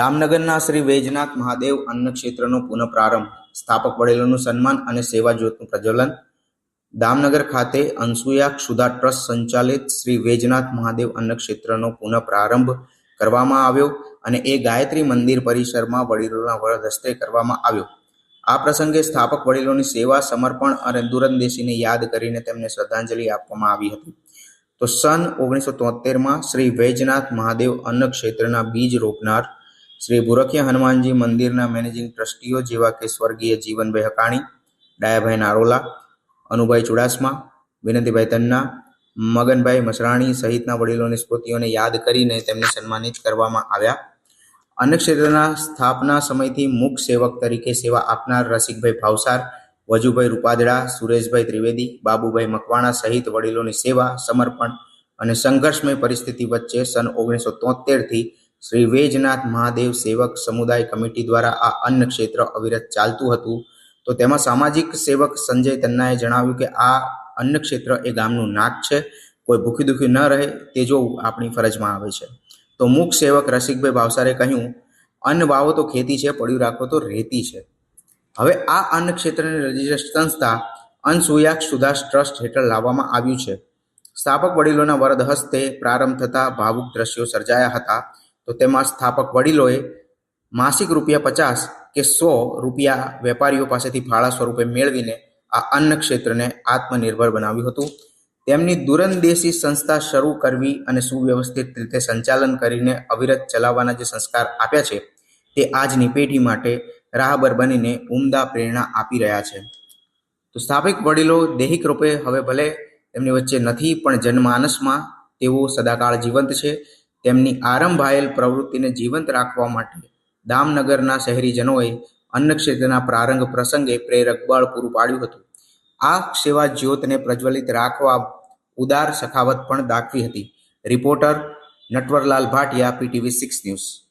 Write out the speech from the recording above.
જામનગરના શ્રી વૈજનાથ મહાદેવ અન્ન ક્ષેત્રનો પુનઃ પ્રારંભ સ્થાપક વડીલોનું સન્માન અને સેવા જ્યોતનું પ્રજ્વલન. દામનગર ખાતે અનસુયા ક્ષુધા ટ્રસ્ટ સંચાલિત શ્રી વૈજનાથ મહાદેવ અન્ન ક્ષેત્રનો પુનઃ પ્રારંભ કરવામાં આવ્યો અને એ ગાયત્રી મંદિર પરિસરમાં વડીલોના વરદ હસ્તે કરવામાં આવ્યો. આ પ્રસંગે સ્થાપક વડીલોની સેવા, સમર્પણ અને દૂરંદેશીને યાદ કરીને તેમને શ્રદ્ધાંજલિ આપવામાં આવી હતી. તો સન ઓગણીસો તોતેરમાં શ્રી વૈજનાથ મહાદેવ અન્ન ક્ષેત્રના બીજ રોપનાર શ્રી ભુરખિયા હનુમાનજી મંદિરના મેનેજિંગ ટ્રસ્ટીઓ જેવા કે સ્વર્ગીય જીવનભાઈ હકાણી, ડાયાભાઈ નારોલા, અનુભાઈ ચુડાસમા, વિનંતીભાઈ તન્ના, મગનભાઈ મસરાણી સહિતના વડીલોની સ્મૃતિઓને યાદ કરીને તેમને સન્માનિત કરવામાં આવ્યા. અન્ન ક્ષેત્રના સ્થાપના સમયથી મુખ સેવક તરીકે સેવા આપનાર રસિકભાઈ ભાવસાર, વજુભાઈ રૂપાદડા, સુરેશભાઈ ત્રિવેદી, બાબુભાઈ મકવાણા સહિત વડીલોની સેવા, સમર્પણ અને સંઘર્ષમય પરિસ્થિતિ વચ્ચે સન ઓગણીસો તોતેરથી શ્રી વેજનાથ મહાદેવ સેવક સમુદાય કમિટી દ્વારા આ અન્ન ક્ષેત્ર અવિરત ચાલતું હતું. તો તેમાં સામાજિક સેવક સંજય તન્નાએ જણાવ્યું કે આ અન્ન ક્ષેત્ર એ ગામનું નાક છે. કોઈ ભૂખી દુખી ન રહે તે જોવું આપણી ફરજમાં આવે છે. તો મુખ સેવક રસિકભાઈ ભાવસારે કહ્યું, અન્ન વાવો તો ખેતી છે, પડ્યું રાખો તો રેતી છે. હવે આ અન્ન ક્ષેત્રની રજીસ્ટ્રેડ સંસ્થા અનસુયાક્ષ સુદાસ ટ્રસ્ટ હેઠળ લાવવામાં આવ્યું છે. સ્થાપક વડીલોના વરદ હસ્તે પ્રારંભ થતા ભાવુક દ્રશ્યો સર્જાયા હતા. તો તેમાં સ્થાપક વડીલોએ માસિક રૂપિયા પચાસ કે સો રૂપિયા વેપારીઓ પાસેથી ફાળા સ્વરૂપે મેળવીને આ અન્ન ક્ષેત્રને આત્મનિર્ભર બનાવ્યું હતું. તેમની દૂરંદેશી સંસ્થા શરૂ કરવી અને સુવ્યવસ્થિત રીતે સંચાલન કરીને અવિરત ચલાવવાના જે સંસ્કાર આપ્યા છે, તે આજની પેઢી માટે રાહબર બનીને ઉમદા પ્રેરણા આપી રહ્યા છે. તો સ્થાપિક વડીલો દૈહિક રૂપે હવે ભલે તેમની વચ્ચે નથી પણ જનમાનસમાં તેઓ સદાકાળ જીવંત છે. તેમની આરંભાયેલ પ્રવૃત્તિને જીવંત રાખવા માટે દામનગરના શહેરીજનોએ અન્ન ક્ષેત્રના પ્રારંભ પ્રસંગે પ્રેરક બળ પૂરું પાડ્યું હતું. આ સેવા જ્યોતને પ્રજ્વલિત રાખવા ઉદાર સખાવત પણ દાખવી હતી. Reporter Natwarlal Bhatia, PTV six news.